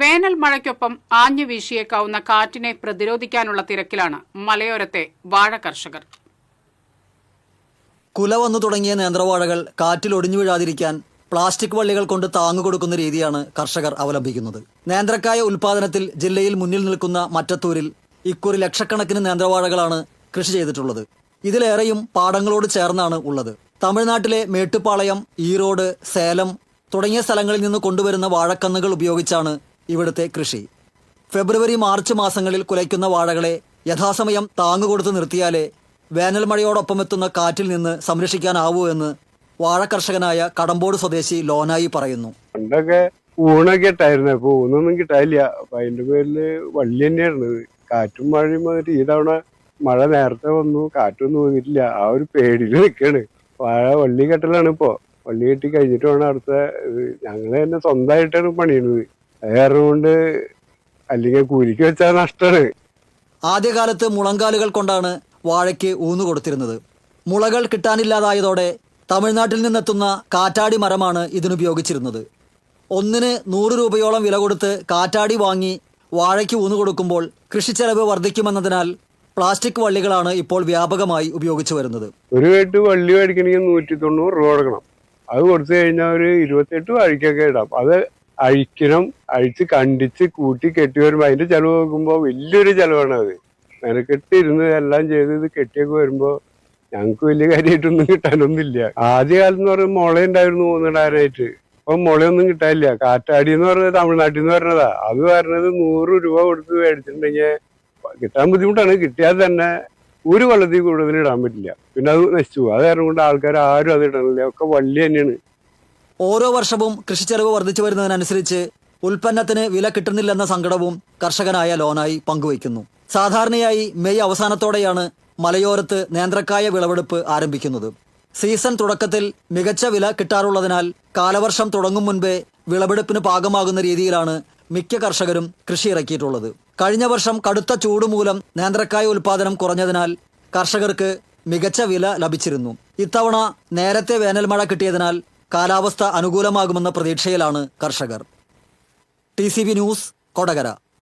വേനൽ മഴയ്ക്കൊപ്പം ആഞ്ഞു വീശിയേക്കാവുന്ന കാറ്റിനെ പ്രതിരോധിക്കാനുള്ള തിരക്കിലാണ് മലയോരത്തെ വാഴ കർഷകർ. കുല വന്നു തുടങ്ങിയ നേന്ത്രവാഴകൾ കാറ്റിൽ ഒടിഞ്ഞു വീഴാതിരിക്കാൻ പ്ലാസ്റ്റിക് വള്ളികൾ കൊണ്ട് താങ്ങുകൊടുക്കുന്ന രീതിയാണ് കർഷകർ അവലംബിക്കുന്നത്. നേന്ത്രക്കായ ഉൽപാദനത്തിൽ ജില്ലയിൽ മുന്നിൽ നിൽക്കുന്ന മറ്റത്തൂരിൽ ഇക്കുറി ലക്ഷക്കണക്കിന് നേന്ത്രവാഴകളാണ് കൃഷി ചെയ്തിട്ടുള്ളത്. ഇതിലേറെയും പാടങ്ങളോട് ചേർന്നാണ് ഉള്ളത്. തമിഴ്നാട്ടിലെ മേട്ടുപാളയം ഈറോഡ് സേലം തുടങ്ങിയ സ്ഥലങ്ങളിൽ നിന്ന് കൊണ്ടുവരുന്ന വാഴക്കന്നുകൾ ഉപയോഗിച്ചാണ് ഇവിടുത്തെ കൃഷി. ഫെബ്രുവരി മാർച്ച് മാസങ്ങളിൽ കുലയ്ക്കുന്ന വാഴകളെ യഥാസമയം താങ്ങുകൊടുത്ത് നിർത്തിയാലേ വേനൽ മഴയോടൊപ്പം എത്തുന്ന കാറ്റിൽ നിന്ന് സംരക്ഷിക്കാനാവൂ എന്ന് വാഴ കർഷകനായ കടമ്പോട് സ്വദേശി ലോനായി പറയുന്നു. പണ്ടൊക്കെ ഊണൊക്കെ ഇട്ടായിരുന്നു ഇപ്പൊ ഊണൊന്നും കിട്ടാനില്ല. അപ്പൊ അതിന്റെ പേരിൽ വള്ളി തന്നെയായിരുന്നു. കാറ്റും മഴയും വന്നിട്ട് ഈ തവണ മഴ നേരത്തെ വന്നു. കാറ്റൊന്നും വന്നിട്ടില്ല. ആ ഒരു പേടിയിൽ നിൽക്കാണ്. വാഴ വള്ളി കെട്ടലാണ് ഇപ്പോ. വള്ളി കെട്ടി കഴിഞ്ഞിട്ട് വേണം അടുത്ത ഞങ്ങൾ തന്നെ സ്വന്തമായിട്ടാണ് പണിയുന്നത് അത് അല്ലെങ്കിൽ കൂലിക്ക് വെച്ചാൽ നഷ്ടമാണ് ആദ്യകാലത്ത് മുളങ്കാലുകൾ കൊണ്ടാണ് വാഴയ്ക്ക് ഊന്നു കൊടുത്തിരുന്നത്. മുളകൾ കിട്ടാനില്ലാതായതോടെ തമിഴ്നാട്ടിൽ നിന്നെത്തുന്ന കാറ്റാടി മരമാണ് ഇതിനുപയോഗിച്ചിരുന്നത്. ഒന്നിന് നൂറ് രൂപയോളം വില കൊടുത്ത് കാറ്റാടി വാങ്ങി വാഴയ്ക്ക് ഊന്നു കൊടുക്കുമ്പോൾ കൃഷി കൃഷിച്ചെലവ് വർദ്ധിക്കുമെന്നതിനാൽ പ്ലാസ്റ്റിക് വള്ളികളാണ് ഇപ്പോൾ വ്യാപകമായി ഉപയോഗിച്ചു വരുന്നത്. ഒരു കെട്ട് വള്ളി മേടിക്കണമെങ്കിൽ നൂറ്റി തൊണ്ണൂറ് രൂപ കൊടുക്കണം. അത് കൊടുത്തു കഴിഞ്ഞാൽ ഒരു ഇരുപത്തെട്ട് വാഴയ്ക്കൊക്കെ ഇടാം. അത് അഴിക്കണം അഴിച്ച് കണ്ടിച്ച് കൂട്ടി കെട്ടി വരുമ്പോൾ അതിന്റെ ചെലവ് നോക്കുമ്പോൾ വലിയൊരു ചെലവാണ് അത്. മെനക്കെട്ടിരുന്ന് എല്ലാം ചെയ്ത് ഇത് കെട്ടിയൊക്കെ വരുമ്പോൾ ഞങ്ങൾക്ക് വലിയ കാര്യമായിട്ടൊന്നും കിട്ടാനൊന്നുമില്ല. ആദ്യ കാലം എന്ന് പറയുമ്പോൾ മുള ഉണ്ടായിരുന്നു മൂന്നിടാനായിട്ട് അപ്പൊ മുളയൊന്നും കിട്ടാനില്ല. കാറ്റാടി എന്ന് പറഞ്ഞത് തമിഴ്നാട്ടിൽ നിന്ന് പറഞ്ഞതാ. അത് പറഞ്ഞത് നൂറ് രൂപ കൊടുത്ത് മേടിച്ചിട്ടുണ്ടെങ്കിൽ കിട്ടാൻ ബുദ്ധിമുട്ടാണ്. കിട്ടിയാൽ തന്നെ ഒരു കൊല്ലത്തിൽ കൂടുതൽ ഇടാൻ പറ്റില്ല. പിന്നെ അത് നശിച്ചു. അത് കാരണം കൊണ്ട് ആൾക്കാർ ആരും അത് ഇടണില്ല. ഒക്കെ വള്ളി തന്നെയാണ്. ഓരോ വർഷവും കൃഷിച്ചെലവ് വർദ്ധിച്ചു വരുന്നതിനനുസരിച്ച് ഉൽപ്പന്നത്തിന് വില കിട്ടുന്നില്ലെന്ന സങ്കടവും കർഷകനായ ലോനായി പങ്കുവയ്ക്കുന്നു. സാധാരണയായി മെയ് അവസാനത്തോടെയാണ് മലയോരത്ത് നേന്ത്രക്കായ വിളവെടുപ്പ് ആരംഭിക്കുന്നത്. സീസൺ തുടക്കത്തിൽ മികച്ച വില കിട്ടാറുള്ളതിനാൽ കാലവർഷം തുടങ്ങും മുൻപേ വിളവെടുപ്പിന് പാകമാകുന്ന രീതിയിലാണ് മിക്ക കർഷകരും കൃഷി ഇറക്കിയിട്ടുള്ളത്. കഴിഞ്ഞ വർഷം കടുത്ത ചൂട് മൂലം നേന്ത്രക്കായ ഉൽപാദനം കുറഞ്ഞതിനാൽ കർഷകർക്ക് മികച്ച വില ലഭിച്ചിരുന്നു. ഇത്തവണ നേരത്തെ വേനൽ മഴ കിട്ടിയതിനാൽ കാലാവസ്ഥ അനുകൂലമാകുമെന്ന പ്രതീക്ഷയിലാണ് കർഷകർ. T news Kodakara.